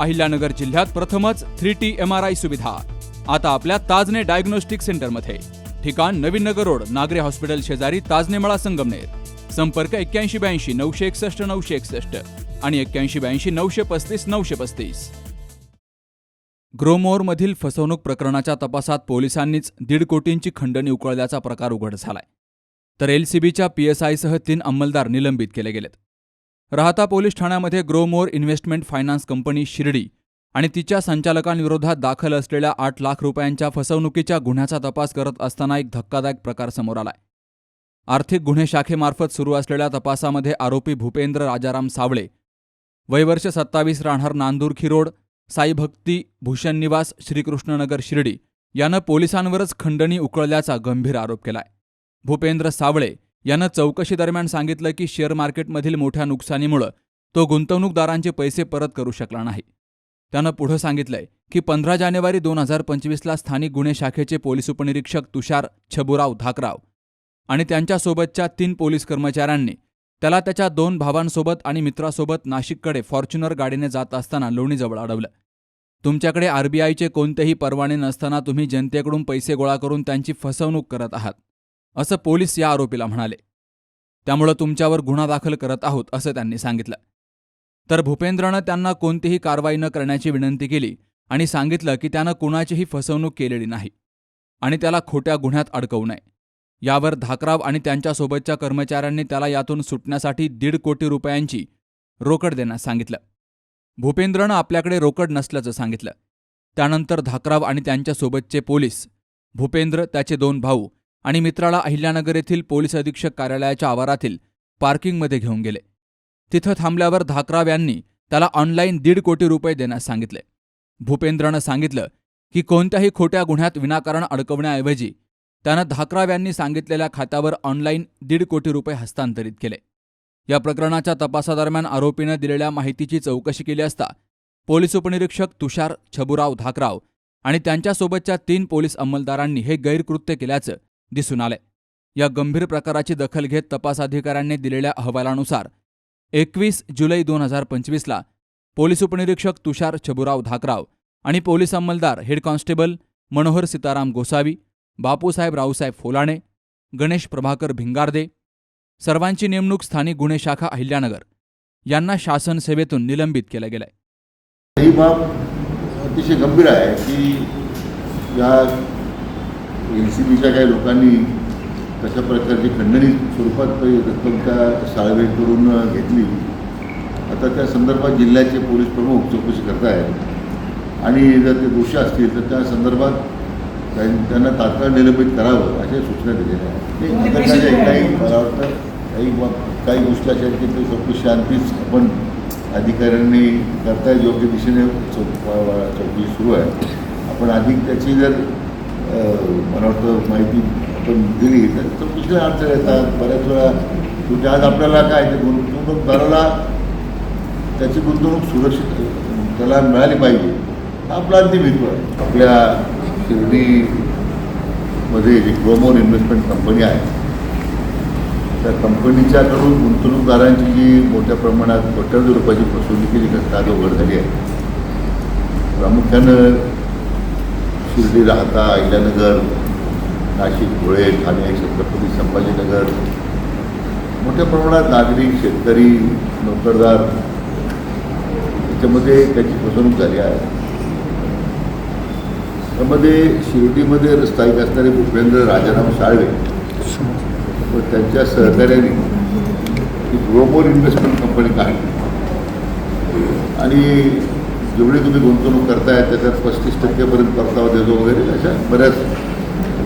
अहिल्यानगर जिल्ह्यात प्रथमच three T M R I सुविधा. आता आपल्या ताजने डायग्नोस्टिक सेंटरमध्ये. ठिकाण नवीन नगर रोड नागरे हॉस्पिटल शेजारी ताजने मळा संगमनेर. संपर्क एक्क्याऐंशी ब्याऐंशी नऊशे एकसष्ट नऊशे एकसष्ट आणि एक्क्याऐंशी ब्याऐंशी नऊशे पस्तीस नऊशे पस्तीस. ग्रोमोअरमधील फसवणूक प्रकरणाच्या तपासात पोलिसांनीच दीड कोटींची खंडणी उकळल्याचा प्रकार उघड झालाय. तर एलसीबीच्या पीएसआयसह तीन अंमलदार निलंबित केले गेलेत. राहता पोलीस ठाण्यामध्ये Gromore investment finance company Shirdi आणि तिच्या संचालकांविरोधात दाखल असलेल्या आठ लाख रुपयांच्या फसवणुकीच्या गुन्ह्याचा तपास करत असताना एक धक्कादायक प्रकार समोर आलाय. आर्थिक गुन्हे शाखेमार्फत सुरू असलेल्या तपासामध्ये आरोपी भूपेंद्र राजाराम सावळे वयवर्ष सत्तावीस राहणार नांदूर खिरोड साईभक्ती भूषण निवास श्रीकृष्णनगर शिर्डी यानं पोलिसांवरच खंडणी उकळल्याचा गंभीर आरोप केलाय. भूपेंद्र सावळे यानं चौकशीदरम्यान सांगितलं की शेअर मार्केटमधील मोठ्या नुकसानीमुळं तो गुंतवणूकदारांचे पैसे परत करू शकला नाही. त्यानं पुढं सांगितलंय की पंधरा जानेवारी दोन हजार पंचवीसला स्थानिक गुन्हे शाखेचे पोलीस उपनिरीक्षक तुषार छबुराव धाकराव आणि त्यांच्यासोबतच्या तीन पोलीस कर्मचाऱ्यांनी त्याला त्याच्या दोन भावांसोबत आणि मित्रासोबत नाशिककडे फॉर्च्युनर गाडीने जात असताना लोणीजवळ अडवलं. तुमच्याकडे आरबीआयचे कोणतेही परवाने नसताना तुम्ही जनतेकडून पैसे गोळा करून त्यांची फसवणूक करत आहात. असं पोलीस या आरोपीला म्हणाले. त्यामुळं तुमच्यावर गुन्हा दाखल करत आहोत असं त्यांनी सांगितलं. तर भूपेंद्रनं त्यांना कोणतीही कारवाई न करण्याची विनंती केली आणि सांगितलं की त्यानं कुणाचीही फसवणूक केलेली नाही आणि त्याला खोट्या गुन्ह्यात अडकवू नये. यावर धाकराव आणि त्यांच्यासोबतच्या कर्मचाऱ्यांनी त्याला यातून सुटण्यासाठी दीड कोटी रुपयांची रोकड देण्यास सांगितलं. भूपेंद्रनं आपल्याकडे रोकड नसल्याचं सांगितलं. त्यानंतर धाकराव आणि त्यांच्यासोबतचे पोलीस भूपेंद्र त्याचे दोन भाऊ आणि मित्राला अहिल्यानगर येथील पोलीस अधीक्षक कार्यालयाच्या आवारातील पार्किंगमध्ये घेऊन गेले. तिथं थांबल्यावर धाकराव यांनी त्याला ऑनलाईन दीड कोटी रुपये देण्यास सांगितले. भूपेंद्रनं सांगितलं की कोणत्याही खोट्या गुन्ह्यात विनाकारण अडकवण्याऐवजी त्यानं धाकराव यांनी सांगितलेल्या खात्यावर ऑनलाईन दीड कोटी रुपये हस्तांतरित केले. या प्रकरणाच्या तपासादरम्यान आरोपीनं दिलेल्या माहितीची चौकशी केली असता पोलीस उपनिरीक्षक तुषार छबुराव धाकराव आणि त्यांच्यासोबतच्या तीन पोलीस अंमलदारांनी हे गैरकृत्य केल्याचं दिसून आले. या गंभीर प्रकाराची दखल घेत तपास अधिकाऱ्यांनी दिलेल्या अहवालानुसार एकवीस जुलै दोन हजार पंचवीसला पोलीस उपनिरीक्षक तुषार छबुराव धाकराव आणि पोलीस अंमलदार हेड कॉन्स्टेबल मनोहर सीताराम गोसावी बापूसाहेब रावसाहेब फोलाणे गणेश प्रभाकर भिंगारदे सर्वांची नेमणूक स्थानिक गुन्हे शाखा अहिल्यानगर यांना शासन सेवेतून निलंबित केलं गेलंय. ही बाब अतिशय गंभीर आहे की या एल सी बीच्या काही लोकांनी कशा प्रकारची खंडणी स्वरूपात काही रक्कम त्या साळवेकडून घेतली. आता त्या संदर्भात जिल्ह्याचे पोलीस प्रमुख चौकशी करत आहेत आणि जर ते दोषी असतील तर त्या संदर्भात त्यां- त्यांना तात्काळ निलंबित करावं अशा सूचना दिलेल्या आहेत. काही मला वाटतं काही काही गोष्टी अशा आहेत की ते चौकशी आणखीच आपण अधिकाऱ्यांनी करता योग्य दिशेने चौ- चौकशी सुरू आहे. आपण अधिक त्याची जर मला वाटतं माहिती आपण दिली. तर चौकशीला अडचण येतात. बऱ्याच वेळा म्हणजे आज आपल्याला काय ते गुंतवणूकदाराला त्याची गुंतवणूक सुरक्षित त्याला मिळाली पाहिजे. हा आपला अंतिम हेतू आहे. आपल्या शिर्डीमध्ये जी ग्रोमोन इन्व्हेस्टमेंट कंपनी आहे. त्या कंपनीच्याकडून गुंतवणूकदारांची जी मोठ्या प्रमाणात कोट्यावधी रुपयाची फसवणूक केली घटना आज उघड झाली आहे. प्रामुख्यानं शिर्डी राहता अहिल्यानगर नाशिक धुळे ठाणे छत्रपती संभाजीनगर. मोठ्या प्रमाणात नागरिक शेतकरी नोकरदार त्याच्यामध्ये त्याची फसवणूक झाली आहे. त्यामध्ये शिर्डीमध्ये स्थायिक असणारे भूपेंद्र राजाराम साळवे व त्यांच्या सहकार्याने ग्लोबल इन्व्हेस्टमेंट कंपनी काढली. आणि जेवढी तुम्ही गुंतवणूक करताय त्याच्यात पस्तीस टक्केपर्यंत परतावा देतो वगैरे अशा बऱ्याच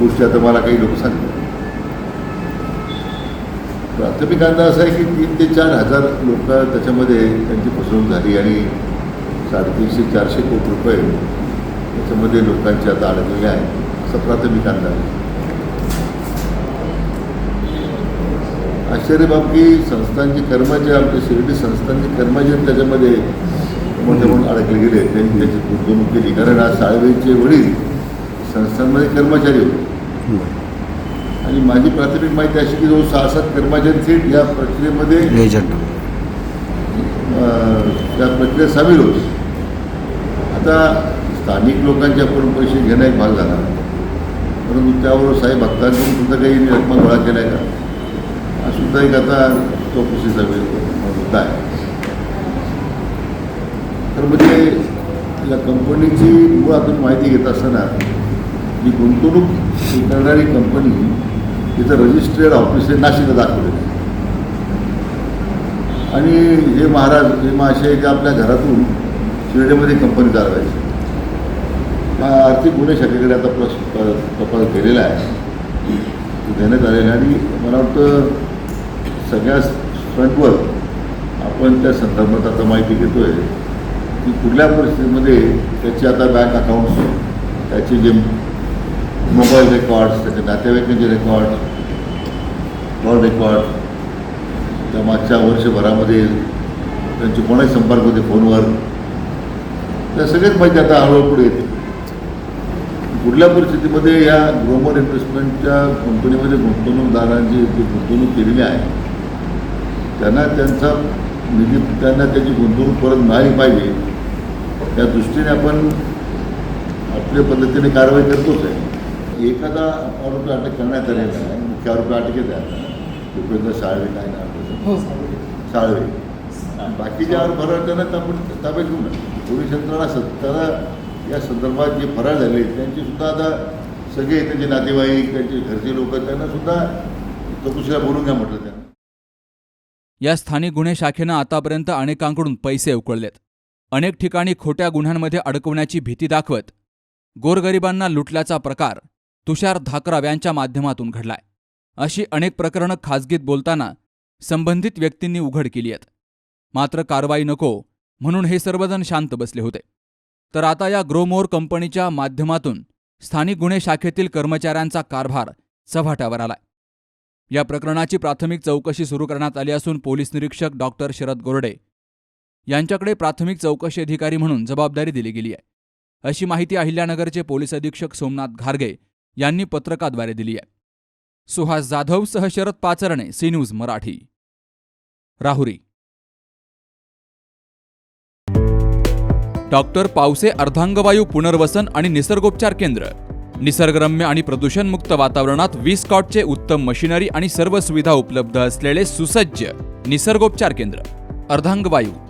गोष्टी आता मला काही लोक सांगतात प्राथमिक अंदाज असा आहे की तीन ते चार हजार लोक त्याच्यामध्ये त्यांची फसवणूक झाली आणि साडेतीनशे चारशे कोटी रुपये त्याच्यामध्ये लोकांचे आता अडकलेले आहेत असं प्राथमिक अंदाज आहे. आश्चर्य बाब की संस्थांची कर्मचारी आमच्या शिर्डी संस्थांची कर्मचारी त्याच्यामध्ये मोठे म्हणून अडकले गेले त्यांनी त्याची गुंतवणूक केली. कारण आज साळवेचे वडील संस्थांमध्ये कर्मचारी होते. आणि माझी प्राथमिक माहिती अशी की जवळ सहा सात कर्मचारी थेट या प्रक्रियेमध्ये त्या प्रक्रियेत सामील होते. आता स्थानिक लोकांचे आपण पैसे घेणं एक भाग झाला. परंतु त्यावर साहेब भक्तांकडून सुद्धा काही रक्कम गोळा केल्या का? हा सुद्धा एक आता चौकशीचा वेळ मुद्दा आहे तर म्हणजे या कंपनीची मुळातून माहिती घेत असताना जी गुंतवणूक करणारी कंपनी तिथं रजिस्ट्रेड ऑफिस आहे नाशिकला दाखवलेलं आहे. आणि हे महाराज हे महाशय जे आपल्या घरातून शिर्डीमध्ये कंपनी चालवायची. हा आर्थिक गुन्हे शाखेकडे आता प्रश तपास केलेला आहे. देण्यात आलेला आणि मला वाटतं सगळ्या फ्रंटवर आपण त्या संदर्भात आता माहिती घेतो आहे की कुठल्या परिस्थितीमध्ये त्याचे आता बँक अकाउंट्स त्याचे जे मोबाईल रेकॉर्ड्स त्याच्या नातेवाईकांचे रेकॉर्ड कॉल रेकॉर्ड त्या मागच्या वर्षभरामध्ये त्यांचे कोणाही संपर्क होते फोनवर त्या सगळ्याच माहिती आता हळूहळू पुढे येते. कुठल्या परिस्थितीमध्ये या ग्लोबल इन्व्हेस्टमेंटच्या कंपनीमध्ये गुंतवणूकदारांची जी गुंतवणूक केलेली आहे त्यांना त्यांचा निधी त्यांना त्याची गुंतवणूक परत मिळाली पाहिजे त्या दृष्टीने आपण आपल्या पद्धतीने कारवाई करतोच आहे. एखादा आरोपी अटक करण्यात आलेला आहे मुख्य आरोपी अटकेत आहे आता भूपेंद्र साळवे काय नाव त्याचं? साळवे. बाकीचे आरोप फरार त्यांना ताब्यात ताब्यात घेऊन पोलीस यंत्रणा सत्तारा या संदर्भात जे फरार झाले त्यांची सुद्धा आता सगळे त्यांचे नातेवाईक त्यांचे घरचे लोक त्यांना सुद्धा चौकशीला बोलून घ्या म्हटलं त्यांना. या स्थानिक गुन्हे शाखेनं आतापर्यंत अनेकांकडून पैसे उकळलेत. अनेक ठिकाणी खोट्या गुन्ह्यांमध्ये अडकवण्याची भीती दाखवत गोरगरिबांना लुटल्याचा प्रकार तुषार धाकराव यांच्या माध्यमातून घडलाय. अशी अनेक प्रकरणं खाजगीत बोलताना संबंधित व्यक्तींनी उघड केली आहेत. मात्र कारवाई नको म्हणून हे सर्वजण शांत बसले होते. तर आता या ग्रोमोर कंपनीच्या माध्यमातून स्थानिक गुन्हे शाखेतील कर्मचाऱ्यांचा कारभार चव्हाट्यावर आलाय. या प्रकरणाची प्राथमिक चौकशी सुरू करण्यात आली असून पोलीस निरीक्षक डॉक्टर शरद गोरडे यांच्याकडे प्राथमिक चौकशी अधिकारी म्हणून जबाबदारी दिली गेली आहे. अशी माहिती अहिल्यानगरचे पोलीस अधीक्षक सोमनाथ घारगे यांनी पत्रकाद्वारे दिली आहे. सुहास जाधव सह Sharad Pacharne C news Marathi. Rahuri. Doctor Pawase अर्धांगवायू पुनर्वसन आणि निसर्गोपचार केंद्र. निसर्गरम्य आणि प्रदूषणमुक्त वातावरणात वीस कॉटचे उत्तम मशिनरी आणि सर्व सुविधा उपलब्ध असलेले सुसज्ज निसर्गोपचार केंद्र. अर्धांगवायू.